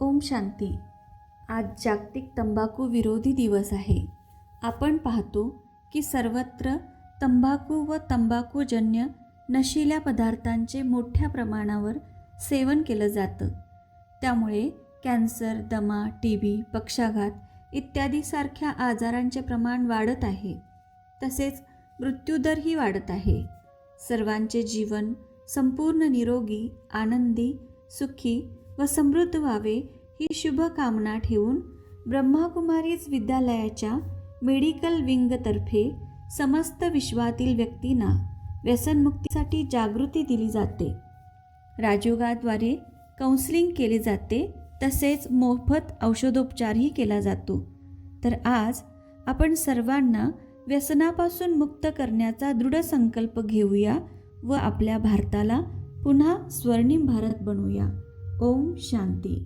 ओम शांती. आज जागतिक तंबाखू विरोधी दिवस आहे. आपण पाहतो की सर्वत्र तंबाखू व तंबाखूजन्य नशिल्या पदार्थांचे मोठ्या प्रमाणावर सेवन केलं जातं. त्यामुळे कॅन्सर दमा टी बी पक्षाघात इत्यादीसारख्या आजारांचे प्रमाण वाढत आहे. तसेच मृत्यूदरही वाढत आहे. सर्वांचे जीवन संपूर्ण निरोगी आनंदी सुखी व समृद्ध व्हावे ही शुभकामना ठेवून ब्रह्माकुमारीज विद्यालयाच्या मेडिकल विंगतर्फे समस्त विश्वातील व्यक्तींना व्यसनमुक्तीसाठी जागृती दिली जाते. राजयोगाद्वारे काउन्सिलिंग केले जाते तसेच मोफत औषधोपचारही केला जातो. तर आज आपण सर्वांना व्यसनापासून मुक्त करण्याचा दृढ संकल्प घेऊया व आपल्या भारताला पुन्हा स्वर्णिम भारत बनवूया. ओम शांती